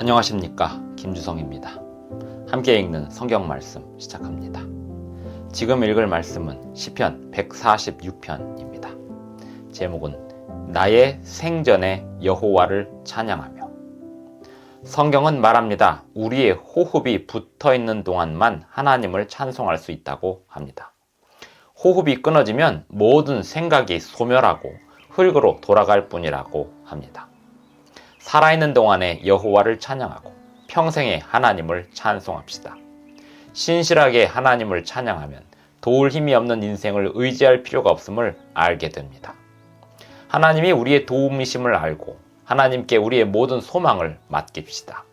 안녕하십니까 김주성입니다. 함께 읽는 성경 말씀 시작합니다. 지금 읽을 말씀은 시편 146편입니다. 제목은 나의 생전에 여호와를 찬양하며 성경은 말합니다. 우리의 호흡이 붙어 있는 동안만 하나님을 찬송할 수 있다고 합니다. 호흡이 끊어지면 모든 생각이 소멸하고 흙으로 돌아갈 뿐이라고 합니다. 살아있는 동안에 여호와를 찬양하고 평생에 하나님을 찬송합시다. 신실하게 하나님을 찬양하면 도울 힘이 없는 인생을 의지할 필요가 없음을 알게 됩니다. 하나님이 우리의 도움이심을 알고 하나님께 우리의 모든 소망을 맡깁시다.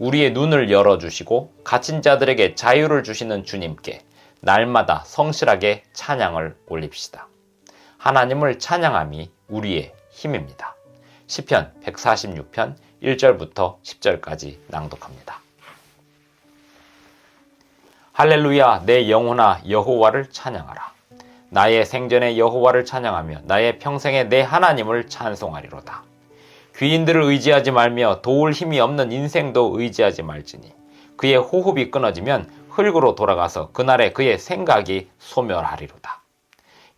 우리의 눈을 열어주시고 갇힌 자들에게 자유를 주시는 주님께 날마다 성실하게 찬양을 올립시다. 하나님을 찬양함이 우리의 힘입니다. 시편 146편 1절부터 10절까지 낭독합니다. 할렐루야 내 영혼아 여호와를 찬양하라. 나의 생전에 여호와를 찬양하며 나의 평생에 내 하나님을 찬송하리로다. 귀인들을 의지하지 말며 도울 힘이 없는 인생도 의지하지 말지니 그의 호흡이 끊어지면 흙으로 돌아가서 그날에 그의 생각이 소멸하리로다.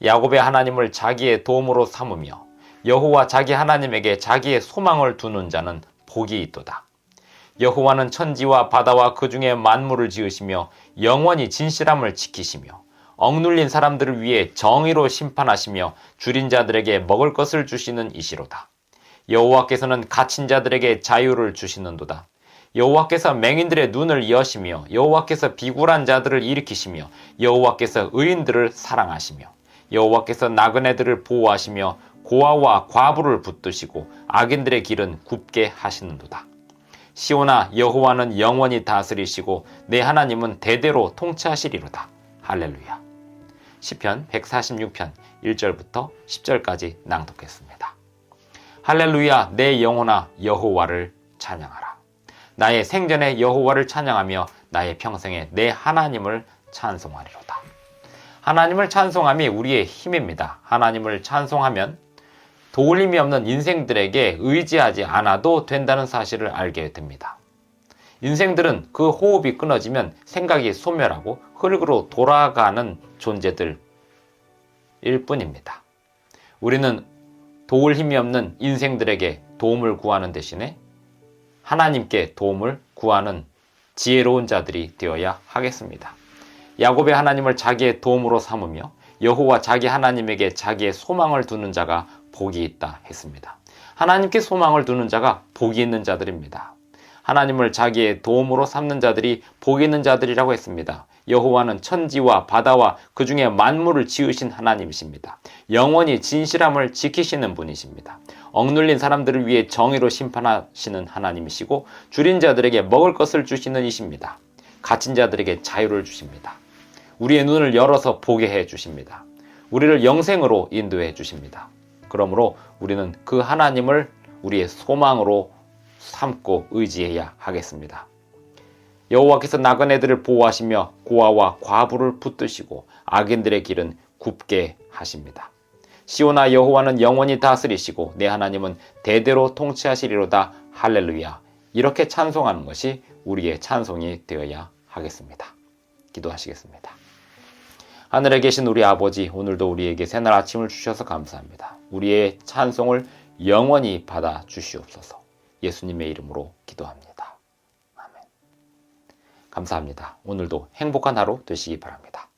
야곱의 하나님을 자기의 도움으로 삼으며 여호와 자기 하나님에게 자기의 소망을 두는 자는 복이 있도다. 여호와는 천지와 바다와 그 중에 만물을 지으시며 영원히 진실함을 지키시며 억눌린 사람들을 위해 정의로 심판하시며 줄인 자들에게 먹을 것을 주시는 이시로다. 여호와께서는 갇힌 자들에게 자유를 주시는도다. 여호와께서 맹인들의 눈을 여시며 여호와께서 비굴한 자들을 일으키시며 여호와께서 의인들을 사랑하시며 여호와께서 나그네들을 보호하시며 고아와 과부를 붙드시고 악인들의 길은 굽게 하시는도다. 시오나 여호와는 영원히 다스리시고 내 하나님은 대대로 통치하시리로다. 할렐루야. 시편 146편 1절부터 10절까지 낭독했습니다. 할렐루야 내 영혼아 여호와를 찬양하라. 나의 생전에 여호와를 찬양하며 나의 평생에 내 하나님을 찬송하리로다. 하나님을 찬송함이 우리의 힘입니다. 하나님을 찬송하면 도울림이 없는 인생들에게 의지하지 않아도 된다는 사실을 알게 됩니다. 인생들은 그 호흡이 끊어지면 생각이 소멸하고 흙으로 돌아가는 존재들일 뿐입니다. 우리는 도울 힘이 없는 인생들에게 도움을 구하는 대신에 하나님께 도움을 구하는 지혜로운 자들이 되어야 하겠습니다. 야곱의 하나님을 자기의 도움으로 삼으며 여호와 자기 하나님에게 자기의 소망을 두는 자가 복이 있다 했습니다. 하나님께 소망을 두는 자가 복이 있는 자들입니다. 하나님을 자기의 도움으로 삼는 자들이 복이 있는 자들이라고 했습니다. 여호와는 천지와 바다와 그 중에 만물을 지으신 하나님이십니다. 영원히 진실함을 지키시는 분이십니다. 억눌린 사람들을 위해 정의로 심판하시는 하나님이시고 줄인 자들에게 먹을 것을 주시는 이십니다. 갇힌 자들에게 자유를 주십니다. 우리의 눈을 열어서 보게 해 주십니다. 우리를 영생으로 인도해 주십니다. 그러므로 우리는 그 하나님을 우리의 소망으로 삼고 의지해야 하겠습니다. 여호와께서 나그네들을 보호하시며 고아와 과부를 붙드시고 악인들의 길은 굽게 하십니다. 시오나 여호와는 영원히 다스리시고 내 하나님은 대대로 통치하시리로다 할렐루야. 이렇게 찬송하는 것이 우리의 찬송이 되어야 하겠습니다. 기도하시겠습니다. 하늘에 계신 우리 아버지, 오늘도 우리에게 새날 아침을 주셔서 감사합니다. 우리의 찬송을 영원히 받아 주시옵소서. 예수님의 이름으로 기도합니다. 아멘. 감사합니다. 오늘도 행복한 하루 되시기 바랍니다.